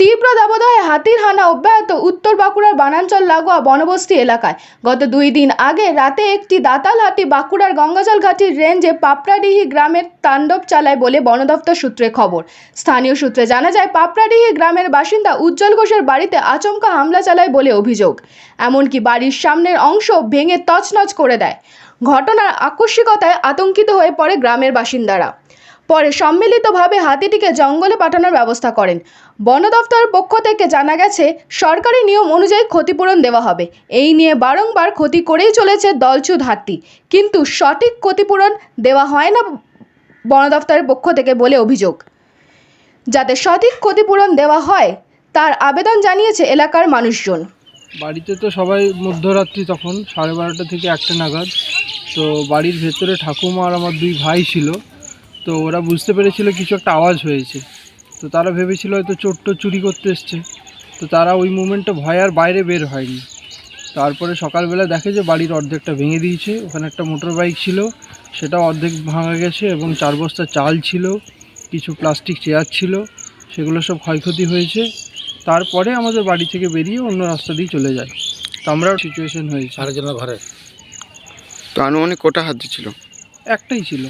তীব্র দাবদাহে হাতির হানা অব্যাহত উত্তর বাঁকুড়ার বানাঞ্চল লাগোয়া বনবস্তি এলাকায়। গত দুই দিন আগে রাতে একটি দাতাল হাতি বাঁকুড়ার গঙ্গাজল ঘাটির রেঞ্জে পাপড়াডিহি গ্রামের তাণ্ডব চালায় বলে বন দপ্তর সূত্রে খবর। স্থানীয় সূত্রে জানা যায়, পাপড়াডিহি গ্রামের বাসিন্দা উজ্জ্বল ঘোষের বাড়িতে আচমকা হামলা চালায় বলে অভিযোগ। এমনকি বাড়ির সামনের অংশ ভেঙে তছনছ করে দেয়। ঘটনার আকস্মিকতায় আতঙ্কিত হয়ে পড়ে গ্রামের বাসিন্দারা। পরে সম্মিলিতভাবে হাতিটিকে জঙ্গলে পাঠানোর ব্যবস্থা করেন। বন দফতরের পক্ষ থেকে জানা গেছে, সরকারি নিয়ম অনুযায়ী ক্ষতিপূরণ দেওয়া হবে। এই নিয়ে বারংবার ক্ষতি করেই চলেছে দলছুদ হাতি। কিন্তু সঠিক ক্ষতিপূরণ দেওয়া হয় না বন দফতরের পক্ষ থেকে বলে অভিযোগ। যাতে সঠিক ক্ষতিপূরণ দেওয়া হয়, তার আবেদন জানিয়েছে এলাকার মানুষজন। বাড়িতে তো সবাই মধ্যরাত্রি তখন, সাড়ে বারোটা থেকে একটা নাগাদ। তো বাড়ির ভেতরে ঠাকুমা আর আমার দুই ভাই ছিল। তো ওরা বুঝতে পেরেছিল কিছু একটা আওয়াজ হয়েছে। তো তারা ভেবেছিল হয়তো চোর টোর চুরি করতে এসছে। তো তারা ওই মুমেন্টে ভয় আর বাইরে বের হয়নি। তারপরে সকালবেলা দেখে যে বাড়ির অর্ধেকটা ভেঙে দিয়েছে। ওখানে একটা মোটর বাইক ছিল সেটা অর্ধেক ভাঙা গেছে এবং চার বস্তা চাল ছিল কিছু প্লাস্টিক চেয়ার ছিল সেগুলো সব ক্ষয়ক্ষতি হয়েছে। তারপরে আমাদের বাড়ি থেকে বেরিয়ে অন্য রাস্তা দিয়ে চলে যায়। তো আমরাও সিচুয়েশন হয়েছে। ঘরে? তো আনুমানিক কোটা হাতি ছিল? একটাই ছিল।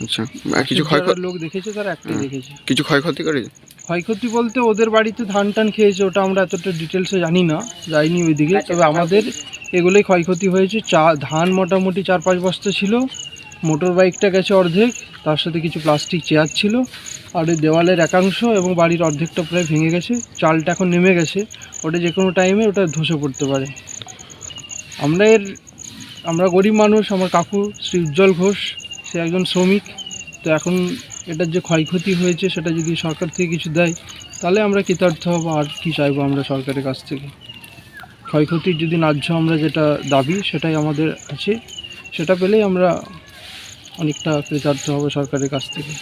আচ্ছা আর কিছু ক্ষয় লোক দেখেছে তারা একটাই হুম। দেখেছে। কিছু ক্ষয়ক্ষতি করে ক্ষয়ক্ষতি বলতে ওদের বাড়িতে ধান টান খেয়েছে ওটা আমরা এতটা ডিটেলসে জানি না যাইনি ওইদিকে। তবে আমাদের এগুলোই ক্ষয়ক্ষতি হয়েছে। চা ধান মোটামুটি চার পাঁচ বস্তা ছিল মোটর বাইকটা গেছে অর্ধেক তার সাথে কিছু প্লাস্টিক চেয়ার ছিল আর ওই দেওয়ালের একাংশ এবং বাড়ির অর্ধেকটা প্রায় ভেঙে গেছে চালটা এখন নেমে গেছে ওটা যে কোনো টাইমে ওটা ধসে পড়তে পারে। আমরা এর আমরা গরিব মানুষ আমার কাকু শ্রী উজ্জ্বল ঘোষ সে একজন শ্রমিক, তো এখন এটার যে ক্ষয়ক্ষতি হয়েছে সেটা যদি সরকার থেকে কিছু দেয়, তাহলে আমরা কৃতার্থ হব আর কি চাইব আমরা সরকারের কাছ থেকে। ক্ষয়ক্ষতির যদি ন্যায্য আমরা যেটা দাবি সেটাই আমাদের আছে, সেটা পেলেই আমরা অনেকটা কৃতার্থ হব সরকারের কাছ থেকে।